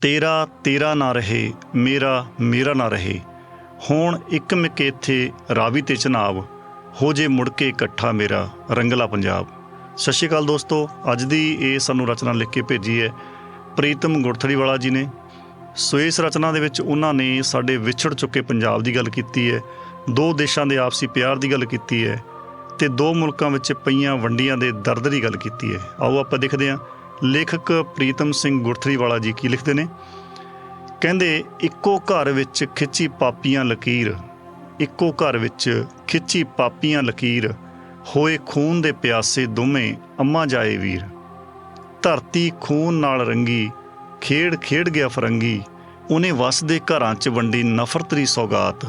ਤੇਰਾ ਤੇਰਾ ਨਾ ਰਹੇ, ਮੇਰਾ ਮੇਰਾ ਨਾ ਰਹੇ। ਹੁਣ ਇੱਕ ਮਿਕ ਇੱਥੇ ਰਾਵੀ ਤੇ ਚਨਾਬ, ਹੋ ਜੇ ਮੁੜ ਕੇ ਇਕੱਠਾ ਮੇਰਾ ਰੰਗਲਾ ਪੰਜਾਬ। ਸਤਿ ਸ਼੍ਰੀ ਅਕਾਲ ਦੋਸਤੋ, ਅੱਜ ਦੀ ਇਹ ਸਾਨੂੰ ਰਚਨਾ ਲਿਖ ਕੇ ਭੇਜੀ ਹੈ ਪ੍ਰੀਤਮ ਗੁਰਥੜੀ ਵਾਲਾ ਜੀ ਨੇ। ਸੋ ਇਸ ਰਚਨਾ ਦੇ ਵਿੱਚ ਉਹਨਾਂ ਨੇ ਸਾਡੇ ਵਿਛੜ ਚੁੱਕੇ ਪੰਜਾਬ ਦੀ ਗੱਲ ਕੀਤੀ ਹੈ, ਦੋ ਦੇਸ਼ਾਂ ਦੇ ਆਪਸੀ ਪਿਆਰ ਦੀ ਗੱਲ ਕੀਤੀ ਹੈ ਤੇ ਦੋ ਮੁਲਕਾਂ ਵਿੱਚ ਪਈਆਂ ਵੰਡੀਆਂ ਦੇ ਦਰਦ ਦੀ ਗੱਲ ਕੀਤੀ ਹੈ। ਆਓ ਆਪਾਂ ਦੇਖਦੇ ਹਾਂ। ਲੇਖਕ ਪ੍ਰੀਤਮ ਸਿੰਘ ਗੁਰਥੜੀ ਵਾਲਾ ਜੀ ਕੀ ਲਿਖਦੇ ਨੇ? ਕਹਿੰਦੇ, ਇੱਕੋ ਘਰ ਵਿੱਚ ਖਿੱਚੀ ਪਾਪੀਆਂ ਲਕੀਰ, ਇੱਕੋ ਘਰ ਵਿੱਚ ਖਿੱਚੀ ਪਾਪੀਆਂ ਲਕੀਰ, ਹੋਏ ਖੂਨ ਦੇ ਪਿਆਸੇ ਦੋਵੇਂ ਅੰਮਾ ਜਾਏ ਵੀਰ। ਧਰਤੀ ਖੂਨ ਨਾਲ ਰੰਗੀ, ਖੇਡ ਖੇਡ ਗਿਆ ਫਰੰਗੀ, ਉਹਨੇ ਵਸਦੇ ਘਰਾਂ 'ਚ ਵੰਡੀ ਨਫ਼ਰਤ ਦੀ ਸੌਗਾਤ,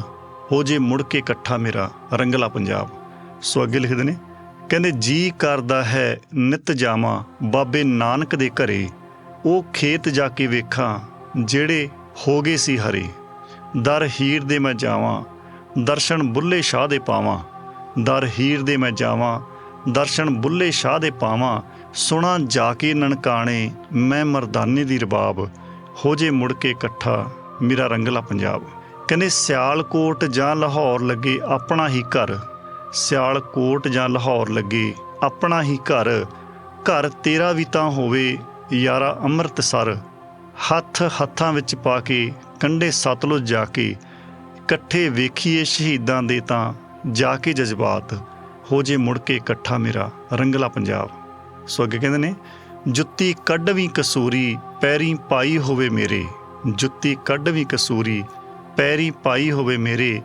ਹੋ ਜੇ ਮੁੜ ਕੇ ਇਕੱਠਾ ਮੇਰਾ ਰੰਗਲਾ ਪੰਜਾਬ। ਸੋ ਅੱਗੇ ਲਿਖਦੇ ਨੇ। ਕਹਿੰਦੇ, ਜੀ ਕਰਦਾ ਹੈ ਨਿਤ ਜਾਵਾਂ, ਬਾਬੇ ਨਾਨਕ ਦੇ ਘਰੇ। ਉਹ ਖੇਤ ਜਾ ਕੇ ਵੇਖਾਂ, ਜਿਹੜੇ ਹੋ ਗਏ ਸੀ ਹਰੇ। ਦਰ ਹੀਰ ਦੇ ਮੈਂ ਜਾਵਾਂ, ਦਰਸ਼ਨ ਬੁੱਲੇ ਸ਼ਾਹ ਦੇ ਪਾਵਾਂ। ਦਰ ਹੀਰ ਦੇ ਮੈਂ ਜਾਵਾਂ, ਦਰਸ਼ਨ ਬੁੱਲੇ ਸ਼ਾਹ ਦੇ ਪਾਵਾਂ। ਸੁਣਾ ਜਾ ਕੇ ਨਨਕਾਣੇ, ਮੈਂ ਮਰਦਾਨੇ ਦੀ ਰਬਾਬ। ਹੋ ਜੇ ਮੁੜ ਕੇ ਇਕੱਠਾ, ਮੇਰਾ ਰੰਗਲਾ ਪੰਜਾਬ। ਕਹਿੰਦੇ, ਸਿਆਲਕੋਟ ਜਾਂ ਲਾਹੌਰ ਲੱਗੇ ਆਪਣਾ ਹੀ ਘਰ। ਸਿਆਲਕੋਟ ਜਾਂ ਲਾਹੌਰ ਲੱਗੇ, ਆਪਣਾ ਹੀ ਘਰ। ਘਰ ਤੇਰਾ ਵੀ ਤਾਂ ਹੋਵੇ, ਯਾਰਾ ਅੰਮ੍ਰਿਤਸਰ। ਹੱਥ ਹੱਥਾਂ ਵਿੱਚ ਪਾ ਕੇ, ਕੰਢੇ ਸਤਲੁਜ ਜਾ ਕੇ। ਇਕੱਠੇ ਵੇਖੀਏ ਸ਼ਹੀਦਾਂ ਦੇ ਤਾਂ, ਜਾ ਕੇ ਜਜ਼ਬਾਤ। ਹੋ ਜੇ ਮੁੜ ਕੇ ਇਕੱਠਾ ਮੇਰਾ ਰੰਗਲਾ ਪੰਜਾਬ। ਸੋ ਅੱਗੇ ਕਹਿੰਦੇ ਨੇ, ਜੁੱਤੀ ਕੱਢ ਵੀ ਕਸੂਰੀ, ਪੈਰੀ ਪਾਈ ਹੋਵੇ ਮੇਰੇ। ਜੁੱਤੀ ਕੱਢ ਵੀ ਕਸੂਰੀ, ਪੈਰੀ ਪਾਈ ਹੋਵੇ ਮੇਰੇ।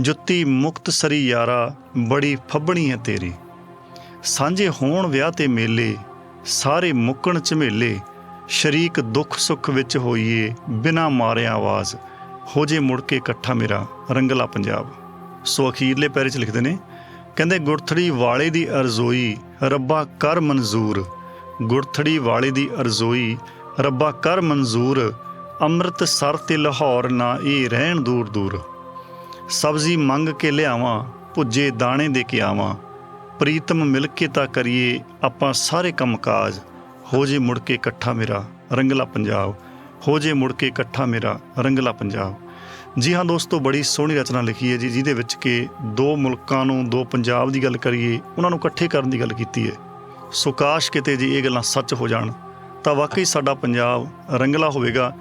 ਜੁੱਤੀ ਮੁਕਤ ਸਰੀ ਯਾਰਾ, ਬੜੀ ਫੱਬਣੀ ਹੈ ਤੇਰੀ। ਸਾਂਝੇ ਹੋਣ ਵਿਆਹ ਤੇ ਮੇਲੇ, ਸਾਰੇ ਮੁੱਕਣ ਝਮੇਲੇ, ਸ਼ਰੀਕ ਦੁੱਖ ਸੁੱਖ ਵਿੱਚ ਹੋਈਏ ਬਿਨਾ ਮਾਰਿਆ ਆਵਾਜ਼। ਹੋ ਜੇ ਮੁੜ ਕੇ ਇਕੱਠਾ ਮੇਰਾ ਰੰਗਲਾ ਪੰਜਾਬ। ਸੋ ਅਖੀਰਲੇ ਪੈਰੇ 'ਚ ਲਿਖਦੇ ਨੇ, ਕਹਿੰਦੇ ਗੁਰਥੜੀ ਵਾਲੇ ਦੀ ਅਰਜ਼ੋਈ ਰੱਬਾ ਕਰ ਮਨਜ਼ੂਰ। ਗੁਰਥੜੀ ਵਾਲੇ ਦੀ ਅਰਜ਼ੋਈ ਰੱਬਾ ਕਰ ਮਨਜ਼ੂਰ। ਅੰਮ੍ਰਿਤਸਰ ਤੇ ਲਾਹੌਰ ਨਾ ਇਹ ਰਹਿਣ ਦੂਰ ਦੂਰ ਸਬਜ਼ੀ ਮੰਗ ਕੇ ਲਿਆਵਾਂ, ਭੁੱਜੇ ਦਾਣੇ ਦੇ ਕੇ ਆਵਾਂ। ਪ੍ਰੀਤਮ ਮਿਲ ਕੇ ਤਾਂ ਕਰੀਏ ਆਪਾਂ ਸਾਰੇ ਕੰਮਕਾਜ। ਹੋ ਜੇ ਮੁੜ ਕੇ ਇਕੱਠਾ ਮੇਰਾ ਰੰਗਲਾ ਪੰਜਾਬ। ਹੋ ਜੇ ਮੁੜ ਕੇ ਇਕੱਠਾ ਮੇਰਾ ਰੰਗਲਾ ਪੰਜਾਬ। ਜੀ ਹਾਂ ਦੋਸਤੋ, ਬੜੀ ਸੋਹਣੀ ਰਚਨਾ ਲਿਖੀ ਹੈ ਜੀ, ਜਿਹਦੇ ਵਿੱਚ ਕਿ ਦੋ ਮੁਲਕਾਂ ਨੂੰ, ਦੋ ਪੰਜਾਬ ਦੀ ਗੱਲ ਕਰੀਏ, ਉਹਨਾਂ ਨੂੰ ਇਕੱਠੇ ਕਰਨ ਦੀ ਗੱਲ ਕੀਤੀ ਹੈ। ਸੋ ਕਾਸ਼ ਕਿਤੇ ਜੀ ਇਹ ਗੱਲਾਂ ਸੱਚ ਹੋ ਜਾਣ, ਤਾਂ ਵਾਕਈ ਸਾਡਾ ਪੰਜਾਬ ਰੰਗਲਾ ਹੋਵੇਗਾ।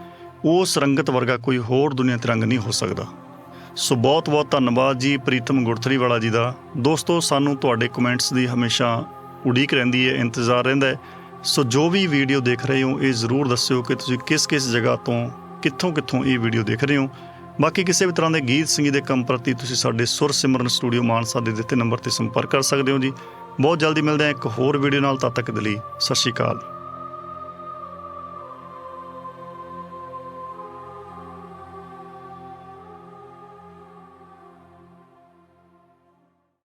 ਉਸ ਰੰਗਤ ਵਰਗਾ ਕੋਈ ਹੋਰ ਦੁਨੀਆ ਤੇ ਰੰਗ ਨਹੀਂ ਹੋ ਸਕਦਾ। ਸੋ ਬਹੁਤ ਬਹੁਤ ਧੰਨਵਾਦ ਜੀ ਪ੍ਰੀਤਮ ਗੁਰਥਰੀ ਵਾਲਾ ਜੀ ਦਾ। ਦੋਸਤੋ, ਸਾਨੂੰ ਤੁਹਾਡੇ ਕਮੈਂਟਸ ਦੀ ਹਮੇਸ਼ਾ ਉਡੀਕ ਰਹਿੰਦੀ ਹੈ, ਇੰਤਜ਼ਾਰ ਰਹਿੰਦਾ ਹੈ। ਸੋ ਜੋ ਵੀ ਵੀਡੀਓ ਦੇਖ ਰਹੇ ਹੋ, ਇਹ ਜ਼ਰੂਰ ਦੱਸਿਓ ਕਿ ਤੁਸੀਂ ਕਿਸ ਕਿਸ ਜਗ੍ਹਾ ਤੋਂ, ਕਿੱਥੋਂ ਕਿੱਥੋਂ ਇਹ ਵੀਡੀਓ ਦੇਖ ਰਹੇ ਹੋ। ਬਾਕੀ ਕਿਸੇ ਵੀ ਤਰ੍ਹਾਂ ਦੇ ਗੀਤ ਸੰਗੀਤ ਦੇ ਕੰਮ ਪ੍ਰਤੀ ਤੁਸੀਂ ਸਾਡੇ ਸੁਰ ਸਿਮਰਨ ਸਟੂਡੀਓ ਮਾਨਸਾ ਦੇ ਦਿੱਤੇ ਨੰਬਰ ਤੇ ਸੰਪਰਕ ਕਰ ਸਕਦੇ ਹੋ ਜੀ। ਬਹੁਤ ਜਲਦੀ ਮਿਲਦੇ ਹਾਂ ਇੱਕ ਹੋਰ ਵੀਡੀਓ ਨਾਲ, ਤਦ ਤੱਕ ਦੇ ਲਈ ਸਤਿ ਸ਼੍ਰੀ ਅਕਾਲ।